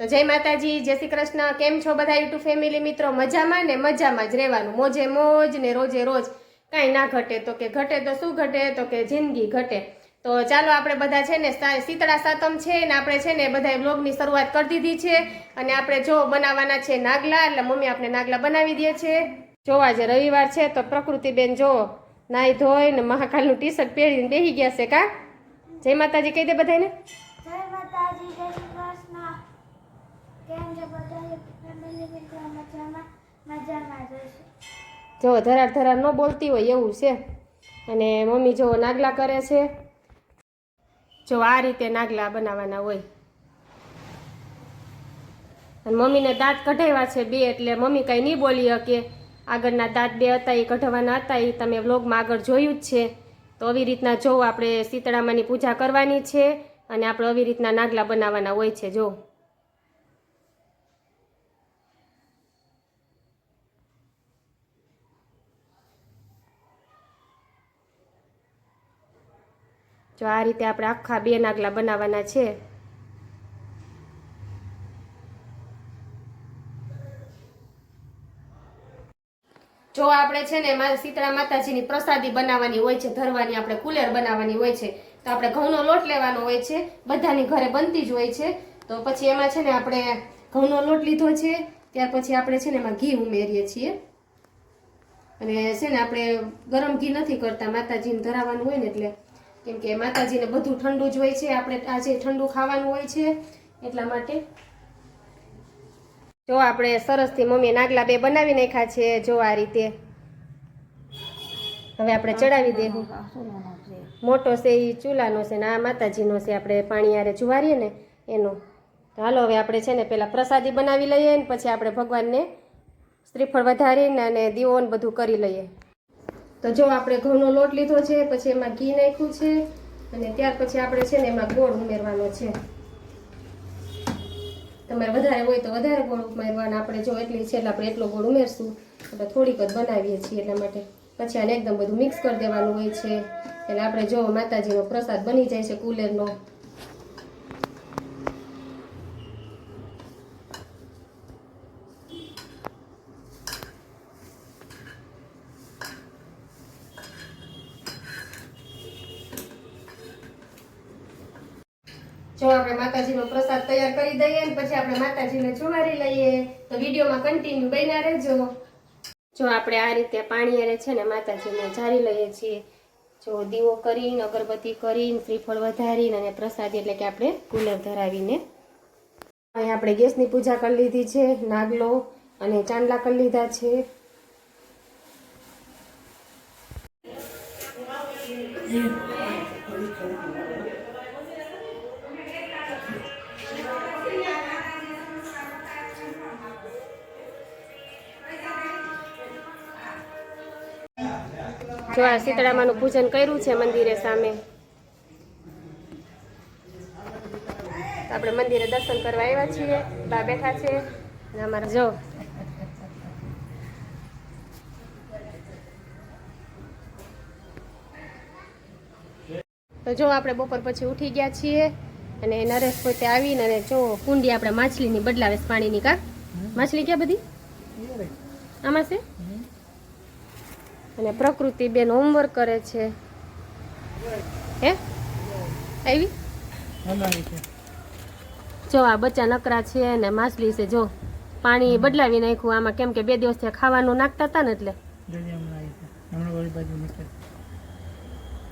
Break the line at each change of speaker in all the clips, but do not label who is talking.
તો જય માતાજી, જય શ્રી કૃષ્ણ. કેમ છો બધા યુટ્યુબ ફેમિલી મિત્રો? મજામાં ને મજામાં જ રહેવાનું. મોજે મોજ ને રોજે રોજ કાંઈ ના ઘટે. તો કે ઘટે તો શું ઘટે? તો કે જિંદગી ઘટે. તો ચાલો આપણે બધા છે ને શીતળા સાતમ છે ને આપણે છે ને બધા બ્લોગની શરૂઆત કરી દીધી છે. અને આપણે જો બનાવવાના છે નાગલા, એટલે મમ્મી આપણે નાગલા બનાવી દે છે. જો આજે રવિવાર છે તો પ્રકૃતિબેન જો નાઈ ધોઈ ને મહાકાલનું ટી શર્ટ પહેરીને બેસી ગયા છે કા? જય માતાજી, કહી દે બધાને
જય માતાજી
જો, ધરાર ધરાર ન બોલતી હોય એવું છે. અને મમ્મી જો નાગલા કરે છે. જો આ રીતે નાગલા બનાવવાના હોય. અને મમ્મીને દાંત કઢાવ્યા છે બે, એટલે મમ્મી કંઈ નહીં બોલી શકે. આગળના દાંત બે હતા, એ કઢાવવાના હતા, એ તમે વ્લોગમાં આગળ જોયું જ છે. તો આવી રીતના જો આપણે શીતળામાની પૂજા કરવાની છે અને આપણે આવી રીતના નાગલા બનાવવાના હોય છે, જો. જો આ રીતે આપણે આખા બે નાગલા બનાવવાના છે. જો આપણે છે ને શીતળા માતાજીની પ્રસાદી બનાવવાની હોય છે, ધરવાની આપણે કુલેર બનાવવાની હોય છે, તો આપણે ઘઉંનો લોટ લેવાનો હોય છે, બધાની ઘરે બનતી જ હોય છે. તો પછી એમાં છે ને આપણે ઘઉંનો લોટ લીધો છે, ત્યાર પછી આપણે છે ને એમાં ઘી ઉમેરીએ છીએ. અને છે ને આપણે ગરમ ઘી નથી કરતા, માતાજીને ધરાવવાનું હોય ને એટલે કેમ કે માતાજીને બધું ઠંડુ જ હોય છે. આપણે આજે ઠંડુ ખાવાનું હોય છે એટલા માટે. જો આપણે સરસથી મમ્મી નાગલા બે બનાવી નાખ્યા છે જો આ રીતે. હવે આપણે ચડાવી દેવું. મોટો છે એ ચૂલાનો છે ને આ માતાજીનો છે. આપણે પાણી યારે જુવારીએ ને એનો. હાલો હવે આપણે છે ને પહેલાં પ્રસાદી બનાવી લઈએ ને પછી આપણે ભગવાનને શ્રીફળ વધારીને અને દીવો ને બધું કરી લઈએ. તો જો આપણે ઘઉંનો લોટ લીધો છે, પછી એમાં ઘી નાખ્યું છે, અને ત્યાર પછી આપણે છે ને એમાં ગોળ ઉમેરવાનો છે. તમારે વધારે હોય તો વધારે ગોળ ઉમેરવાના. આપણે જો એટલી છે એટલે આપણે એટલો ગોળ ઉમેરશું. આપણે થોડીક જ બનાવીએ છીએ એટલા માટે. પછી આને એકદમ બધું મિક્સ કરી દેવાનું હોય છે. એટલે આપણે જો માતાજીનો પ્રસાદ બની જાય છે કુલેરનો જો આપણે માતાજીનો પ્રસાદ તૈયાર કરી દઈએ ને પછી આપણે માતાજીને ચુમારી લઈએ, તો વિડીયોમાં કન્ટિન્યુ બન્યા રહેજો. જો આપણે આ રીતે પાણી અરે છે ને માતાજીને જારી લઈએ છીએ. જો દીવો કરીને, અગરબત્તી કરીને, શ્રીફળ વધારીને અને પ્રસાદ એટલે કે આપણે કુલર ધરાવીને. અહીં આપણે ગેસની પૂજા કરી લીધી છે, નાગલો અને ચાંદલા કરી લીધા છે. જો આ શીતળામાનું પૂજન કર્યું છે મંદિરે સામે. આપણે મંદિરે દર્શન કરવા આવ્યા છીએ, બા બેઠા છે અમારા જો. તો જો આપણે બપોર પછી ઉઠી ગયા છીએ, અને નરેશ પોતે આવીને, અને જો કુંડી આપણે માછલીની બદલાવે પાણીની કા? માછલી ક્યાં બધી? આમાં છે? અને પ્રકૃતિ બેન હોમવર્ક કરે છે. હે? આવી? જો આ બચ્ચા નકરા છે અને માછલી છે જો. પાણી બદલાવી નાખ્યું આમાં કેમ કે બે દિવસથી ખાવાનું નાખતા હતા ને એટલે.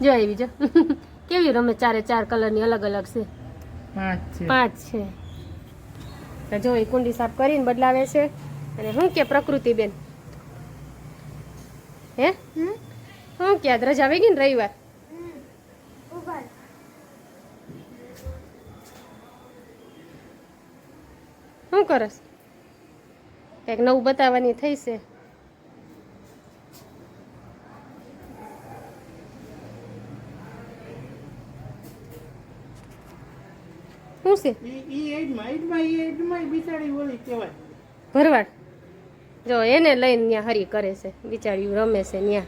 જો આવી જો. કેવી રમે ચારે ચાર કલરની અલગ અલગ છે. પાંચ છે. તો જો એ કુંડી સાફ કરીને બદલાવે છે. અને શું કે પ્રકૃતિ બેન? હે? હું કે આજ રજા આવી ગઈ ને રવિવાર શું કરસ? કંઈક નવું બતાવવાની થઈ છે. શું છે? ભરવાડ. જો એને લઈને ત્યાં હરી કરે છે. બિચાર્યું રમે છે ત્યાં.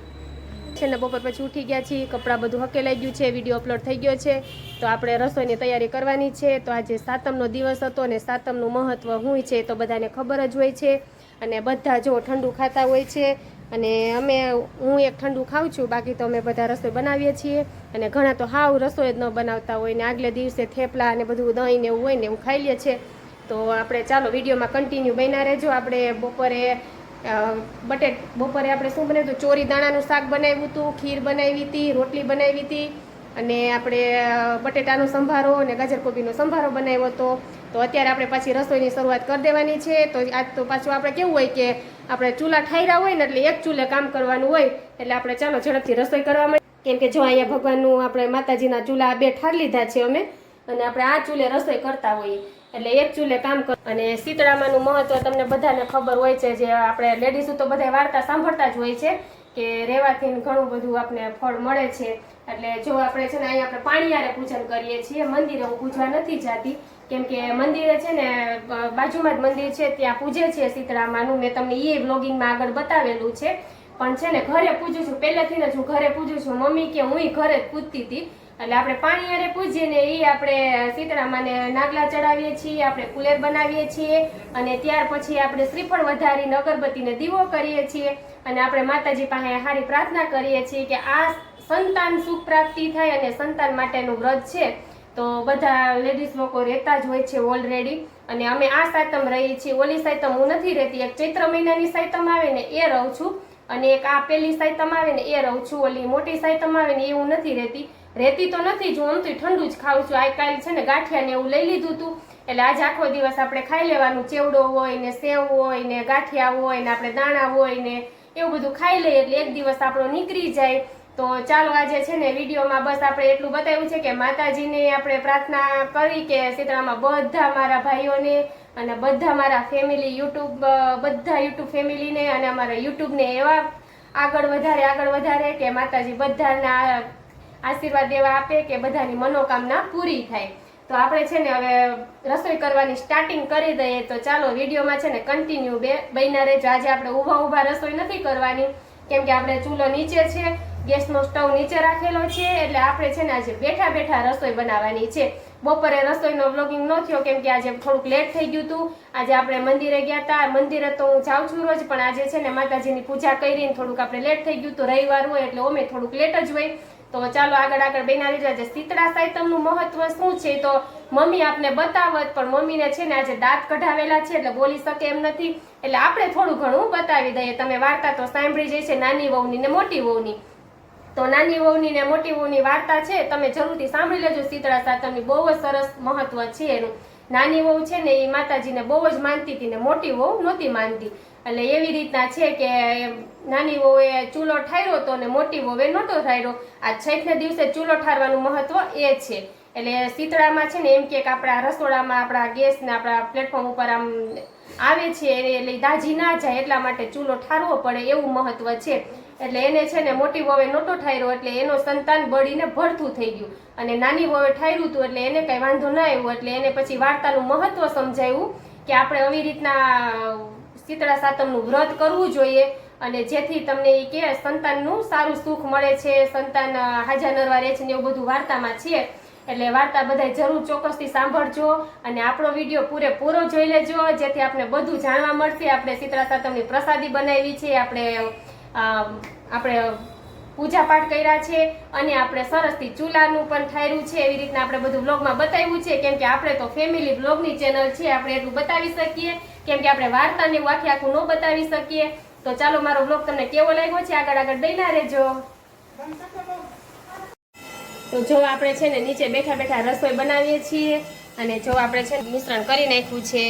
છે ને બપોર પછી ઉઠી ગયા છીએ, કપડાં બધું હકેલાઈ ગયું છે, વીડિયો અપલોડ થઈ ગયો છે. તો આપણે રસોઈની તૈયારી કરવાની છે. તો આજે સાતમનો દિવસ હતો ને સાતમનું મહત્ત્વ શું છે તો બધાને ખબર જ હોય છે. અને બધા જો ઠંડુ ખાતા હોય છે. અને અમે, હું એક ઠંડુ ખાઉં છું, બાકી તો અમે બધા રસોઈ બનાવીએ છીએ. અને ઘણા તો હાવ રસોઈ જ ન બનાવતા હોય ને આગલે દિવસે થેપલા અને બધું દહીં ને એવું હોય ને એવું ખાઈ લઈએ છે. તો આપણે ચાલો વિડીયોમાં કન્ટિન્યુ બન્યા રહેજો. આપણે બપોરે બટેટ, બપોરે આપણે શું બનાવ્યું હતું? ચોરી દાણાનું શાક બનાવ્યું હતું, ખીર બનાવી હતી, રોટલી બનાવી હતી અને આપણે બટેટાનો સંભારો અને ગાજર કોબીનો સંભારો બનાવ્યો હતો. તો અત્યારે આપણે પાછી રસોઈની શરૂઆત કરી દેવાની છે. તો આજ તો પાછું આપણે કેવું હોય કે આપણે ચૂલા ઠાયરા હોય ને એટલે એક ચૂલે કામ કરવાનું હોય એટલે આપણે ચાલો ઝડપથી રસોઈ કરવા માંડીએ. કેમ કે જો અહીંયા ભગવાનનું આપણે માતાજીના ચૂલા બે ઠાર લીધા છે અમે અને આપણે આ ચૂલે રસોઈ કરતા હોઈએ. એટલે એક ચૂલે કામ કર અને શીતળામાનું મહત્વ તમને બધાને ખબર હોય છે જે આપણે લેડીઝો તો બધા વાર્તા સાંભળતા જ હોય છે કે રહેવાથી ઘણું બધું આપણે ફળ મળે છે. એટલે જો આપણે છે ને અહીંયા આપણે પાણીયારે પૂજન કરીએ છીએ, મંદિરે હું પૂજવા નથી જાતી. કેમ કે મંદિરે છે ને બાજુમાં જ મંદિર છે, ત્યાં પૂજે છે સીતરામાનું મેં તમને એ વ્લોગિંગમાં આગળ બતાવેલું છે. પણ છે ને, ઘરે પૂજું છું. પહેલેથી જ હું ઘરે પૂજું છું. મમ્મી કે હું ઘરે જ પૂજતી હતી. એટલે આપણે પાણી પૂજીએ ને એ આપણે સીતરામાને નાગલા ચડાવીએ છીએ, આપણે કુલેર બનાવીએ છીએ અને ત્યાર પછી આપણે શ્રીફળ વધારીને અગરબત્તીને દીવો કરીએ છીએ અને આપણે માતાજી પાસે સારી પ્રાર્થના કરીએ છીએ કે આ સંતાન સુખ પ્રાપ્તિ થાય અને સંતાન માટેનું વ્રત છે. તો બધા લેડીઝ લોકો રહેતા જ હોય છે ઓલરેડી અને અમે આ સાતમ રહીએ છીએ. ઓલી સાતમ હું નથી રહેતી, એક ચૈત્ર મહિનાની સાતમ આવે ને એ રહું છું અને એક આ પેલી સાતમ આવે ને એ રહું છું. ઓલી મોટી સાતમ આવે ને એ હું નથી રહેતી. રહેતી તો નથી, જ હું ઠંડુ જ ખાઉં છું. આ છે ને ગાંઠિયા ને એવું લઈ લીધું હતું એટલે આજ આખો દિવસ આપણે ખાઈ લેવાનું. ચેવડો હોય ને સેવ હોય ને ગાંઠિયા હોય ને આપણે દાણા હોય ને એવું બધું ખાઈ લઈએ એટલે એક દિવસ આપણો નીકળી જાય. તો ચાલો આજે છે ને વિડીયોમાં બસ આપણે એટલું બતાવ્યું છે કે માતાજીને આપણે પ્રાર્થના કરી કે શીતળામાં બધા મારા ભાઈઓને અને બધા મારા ફેમિલી યુટ્યુબ બધા યુટ્યુબ ફેમિલીને અને અમારા યુટ્યુબને એવા આગળ વધારે આગળ વધારે કે માતાજી બધાના આશીર્વાદ એવા આપે કે બધાની મનોકામના પૂરી થાય. તો આપણે છે ને હવે રસોઈ કરવાની સ્ટાર્ટિંગ કરી દઈએ તો ચાલો વિડીયોમાં છે ને કન્ટિન્યુ બે બન્યા રહેજો. આજે આપણે ઊભા ઊભા રસોઈ નથી કરવાની, કેમ કે આપણે ચૂલો નીચે છે, ગેસનો સ્ટવ નીચે રાખેલો છે, એટલે આપણે છે ને આજે બેઠા બેઠા રસોઈ બનાવવાની છે. બપોરે રસોઈનો વ્લોગિંગ ન થયો, કેમ કે આજે થોડુંક લેટ થઈ ગયું હતું. આજે આપણે મંદિરે ગયા હતા મંદિરે તો હું જાઉં છું રોજ, પણ આજે છે ને માતાજીની પૂજા કરીને થોડુંક આપણે લેટ થઈ ગયું હતું રવિવાર હોય એટલે અમે થોડુંક લેટ જ હોય. તો ચાલો આગળ આગળ બેનારી છે. શીતળા સાયતમનું મહત્વ શું છે તો મમ્મી આપને બતાવત, પણ મમ્મીને છે ને આજે દાંત કઢાવેલા છે એટલે બોલી શકે એમ નથી. એટલે આપણે થોડું ઘણું બતાવી દઈએ. તમે વાર્તા તો સાંભળી જઈ છે નાની વહુની ને મોટી વહુની. તો નાની વહુની ને મોટી વહુની વાર્તા છે, તમે જરૂરથી સાંભળી લેજો. શીતળા સાતમની બહુ જ સરસ મહત્વ છે એનું. નાની વહુ છે ને એ માતાજીને બહુ જ માનતી હતી ને મોટી વહુ નહોતી માનતી. એટલે એવી રીતના છે કે નાની વહુએ ચૂલો ઠાર્યો હતો ને મોટી વહુએ નહોતો ઠાર્યો. આ છઠને દિવસે ચૂલો ઠારવાનું મહત્વ એ છે. એટલે શીતળામાં છે ને એમ કે આપણા રસોડામાં આપણા ગેસ ને આપણા પ્લેટફોર્મ ઉપર આમ આવે છે એટલે દાજી ના જાય એટલા માટે ચૂલો ઠારવો પડે એવું મહત્વ છે. એટલે એને છે ને મોટી વહુએ નહોતો ઠાર્યો એટલે એનો સંતાન બળીને ભરથું થઈ ગયું. અને નાની વહુએ ઠાર્યું હતું એટલે એને કઈ વાંધો ના આવ્યો. એટલે એને પછી વાર્તાનું મહત્વ સમજાયું કે આપણે આવી રીતના શીતળા સાતમનું વ્રત કરવું જોઈએ અને જેથી તમને એ કે સંતાનનું સારું સુખ મળે છે, સંતાન હાજા નરવા રહે છે ને એવું બધું વાર્તામાં છે. એટલે વાર્તા બધા જરૂર ચોક્કસથી સાંભળજો અને આપણો વીડિયો પૂરેપૂરો જોઈ લેજો, જેથી આપણે બધું જાણવા મળશે. આપણે શીતળા સાતમની પ્રસાદી બનાવી છે, આપણે આપણે પૂજા પાઠ કર્યા છે અને આપણે સરસથી ચૂલાનું પણ ઠાર્યું છે. એવી રીતના આપણે બધું બ્લોગમાં બતાવ્યું છે. કેમ કે આપણે તો ફેમિલી બ્લોગની ચેનલ છે, આપણે એટલું બતાવી શકીએ. કેમ કે આપણે વાર્તાને એવું આખું ન બતાવી શકીએ. તો ચાલો, મારો બ્લોગ તમને કેવો લાગ્યો છે? આગળ આગળ બન્યા રહેજો. તો જો આપણે છે ને નીચે બેઠા બેઠા રસોઈ બનાવીએ છીએ અને જો આપણે છે મિશ્રણ કરી નાખ્યું છે,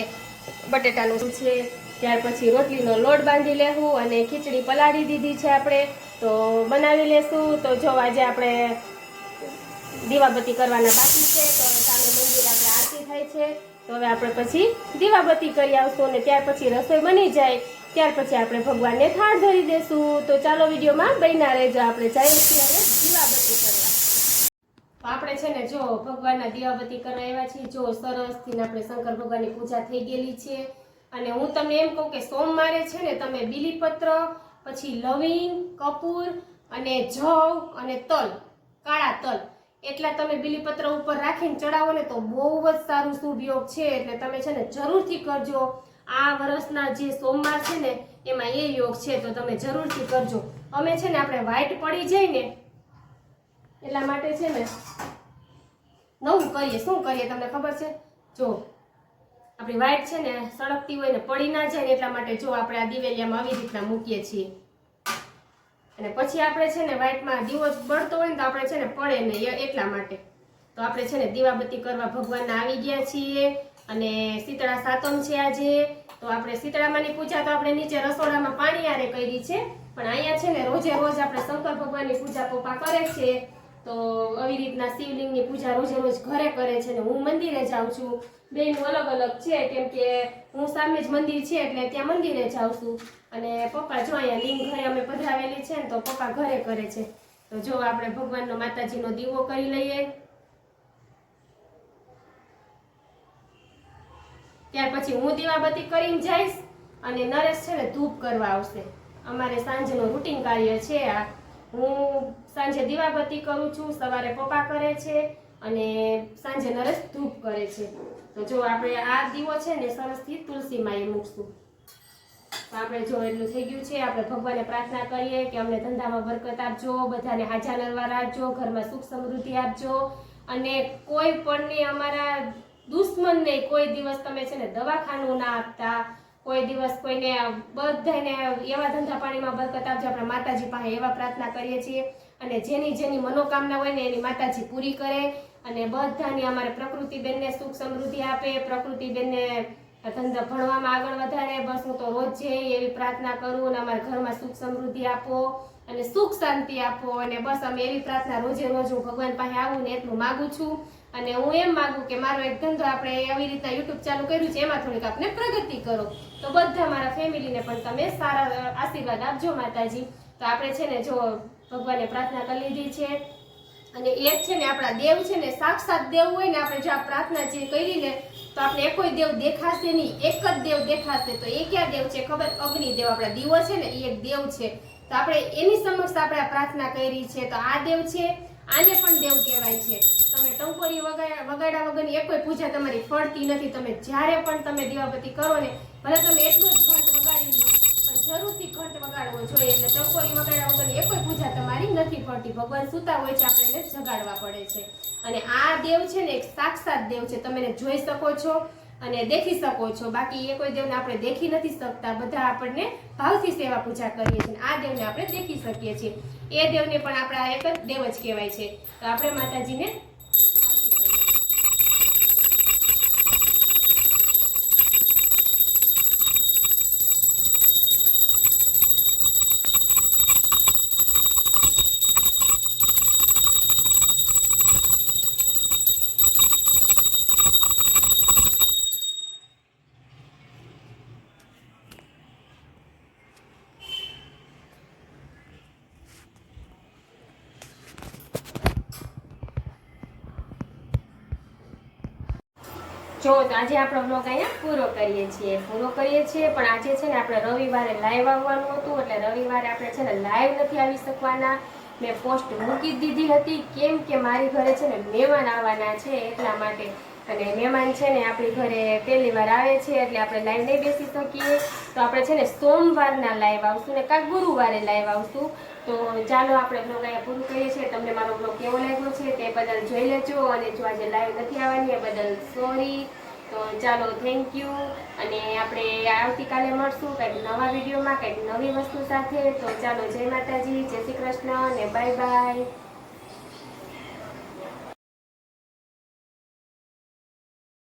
બટેટાનું છે, ત્યાર પછી રોટલીનો લોટ બાંધી લેવું અને ખીચડી પલાળી દીધી છે આપણે. તો બનાવી લેશું. તો જો આજે આપણે દીવાબત્તી કરવાના બાકી છે, તો સામે મંદિર થાય છે. તો હવે આપણે પછી દીવાબત્તી કરી આવશું અને ત્યાર પછી રસોઈ બની જાય. ત્યાર પછી આપણે ભગવાનને થાળ ધરી દેશું. તો ચાલો વિડીયોમાં બન્યા રહેજો. આપણે જઈએ છીએ હવે દીવાબત્તી કરવા. તો આપણે છે ને જો ભગવાનના દીવાબત્તી કરવા આવ્યા છીએ. જો સરસથી આપણે શંકર ભગવાનની પૂજા થઈ ગયેલી છે. અને હું તમને એમ કહું કે સોમવારે છે ને તમે બીલીપત્ર, પછી લવિંગ, કપૂર અને જવ અને તલ, કાળા તલ એટલા તમે બીલીપત્ર ઉપર રાખીને ચડાવો ને તો બહુ જ સારું શુભ યોગ છે. એટલે તમે છે ને જરૂરથી કરજો. આ વર્ષના જે સોમવાર છે ને, એમાં એ યોગ છે, તો તમે જરૂરથી કરજો. અમે છે ને આપણે વાઈટ પડી જાય ને એટલા માટે છે ને નવું કરીએ. શું કરીએ તમને ખબર છે? જો, આપણી વાઈટ છે ને સળગતી હોય ને પડી ના જાય ને એટલા માટે જો આપણે આ દિવેલિયામાં આવી રીતના મૂકીએ છીએ. અને પછી આપણે છે ને વાઈટમાં દીવો બળતો હોય ને તો આપણે છે ને પડે નહીં એટલા માટે. તો આપણે છે ને દીવાબત્તી કરવા ભગવાનના આવી ગયા છીએ અને શીતળા સાતમ છે આજે. તો આપણે શીતળામાની પૂજા તો આપણે નીચે રસોડામાં પાણી આરે કરી છે. પણ અહીંયા છે ને રોજે રોજ આપણે શંકર ભગવાનની પૂજા પપ્પા કરે છે. તો આવી રીતના શિવલિંગની પૂજા રોજે રોજ ઘરે કરે છે ને હું મંદિરે જાઉં છું. બેનું અલગ અલગ છે, કેમ કે હું સામે જ મંદિર છે એટલે ત્યાં મંદિરે જાઉં છું. અને પપ્પા જો અહીંયા લિંગ ઘરે અમે પધરાવેલી છે ને તો પપ્પા ઘરે કરે છે. તો જો આપણે ભગવાનનો માતાજીનો દીવો કરી લઈએ. ત્યાર પછી હું દીવાબત્તી કરીને જઈશ અને નરેશ છે ને ધૂપ કરવા આવશે. અમારે સાંજનું રૂટીન કાર્ય છે આ. હું સાંજે દીવાબત્તી કરું છું, સવારે પપ્પા કરે છે અને સાંજે નરેશ ધૂપ કરે છે. તો જો આપણે આ દીવો છે ને સરસથી તુલસીમાં એ મૂકશું. તો આપણે જો એટલું થઈ ગયું છે, આપણે ભગવાનને પ્રાર્થના કરીએ કે અમને ધંધામાં બરકત આપજો, બધાને હાજા નરવા રાખજો, ઘરમાં સુખ સમૃદ્ધિ આપજો અને કોઈ પણને અમારા દુશ્મનને કોઈ દિવસ તમે છે ને દવાખાનું ના આપતા કોઈ દિવસ કોઈને બધાને એવા ધંધા પાણીમાં બરકત આપજો, આપણે માતાજી પાસે એવા પ્રાર્થના કરીએ છીએ. અને જેની જેની મનોકામના હોય ને એની માતાજી પૂરી કરે. અને બધાની અમારે પ્રકૃતિબેનને સુખ સમૃદ્ધિ આપે, પ્રકૃતિબેનને ધંધા ભણવામાં આગળ વધારે. બસ હું તો રોજ જે એવી પ્રાર્થના કરું અને અમારા ઘરમાં સુખ સમૃદ્ધિ આપો. અને સુખ શાંતિ આપો અને બસ અમે એવી પ્રાર્થના રોજે રોજ હું ભગવાન પાસે આવું ને એટલું માગું છું. અને હું એમ માગું કે મારો એક ધંધો આપણે આવી રીતના યુટ્યુબ ચાલુ કર્યું છે, એમાં થોડીક આપણે પ્રગતિ કરો. તો બધા મારા ફેમિલીને પણ તમે સારા આશીર્વાદ આપજો માતાજી. તો આપણે છે ને જો ભગવાને પ્રાર્થના કરી લીધી છે. અને એક છે ને આપણા દેવ છે ને સાક્ષાત દેવ હોય ને આપણે જો આ પ્રાર્થના જે કરી ને તો આપણે કોઈ દેવ દેખાશે નહીં, એક જ દેવ દેખાશે. તો એ ક્યાં દેવ છે ખબર? અગ્નિ દેવ આપણા દીવો છે ને એ એક દેવ છે. તો આપણે એની સમક્ષ આપણે પ્રાર્થના કરી છે. તો આ દેવ છે, આને પણ દેવ કહેવાય છે. તમે ટંકોરી વગાડ્યા વગરની એક કોઈ પૂજા તમારી ફળતી નથી. તમે જ્યારે પણ તમે દીવાબત્તી કરો ને, ભલે તમે એટલો જ ઘંટ વગાડી લો પણ જરૂરથી ઘંટ વગાડવો જોઈએ. એટલે ટંકોરી વગાડ્યા વગરની એક કોઈ પૂજા તમારી નથી ફળતી. ભગવાન સૂતા હોય છે, આપણે જગાડવા પડે છે. અને આ દેવ છે ને, એક સાક્ષાત દેવ છે. તમે એને જોઈ શકો છો અને દેખી શકો છો. બાકી એ કોઈ દેવને આપણે દેખી નથી શકતા. બધા આપણને ભાવથી સેવા પૂજા કરીએ છીએ આ દેવને આપણે દેખી શકીએ છીએ. એ દેવને પણ આપણા એક જ દેવ જ કહેવાય છે. તો આપણે માતાજીને આરતી કરીએ. જો, તો આજે આપણો બ્લોગ અહીંયા પૂરો કરીએ છીએ. પૂરો કરીએ છીએ, પણ આજે છે ને આપણે રવિવારે લાઈવ આવવાનું હતું, એટલે રવિવારે આપણે છે ને લાઈવ નથી આવી શકવાના. મેં પોસ્ટ મૂકી દીધી હતી, કેમ કે મારી ઘરે છે ને મહેમાન આવવાના છે એટલા માટે. અને મહેમાન છે ને આપણી ઘરે પહેલી વાર આવે છે, એટલે આપણે લાઈવ નહીં બેસી શકીએ. તો આપણે છે ને સોમવારના લાઈવ આવશું ને કાં ગુરુવારે લાઈવ આવશું. તો ચાલો આપણે બ્લોગ અહીંયા પૂરું કરીએ છીએ. તમને મારો બ્લોગ કેવો લાગ્યો છે તે બદલ જોઈ લેજો અને જો આજે લાઈવ નથી આવવાની એ બદલ સોરી તો ચાલો થેન્ક યુ અને આપણે આવતીકાલે મળશું કંઈક નવા વિડીયોમાં કંઈક નવી વસ્તુ સાથે. તો ચાલો જય માતાજી, જય શ્રી કૃષ્ણ અને બાય બાય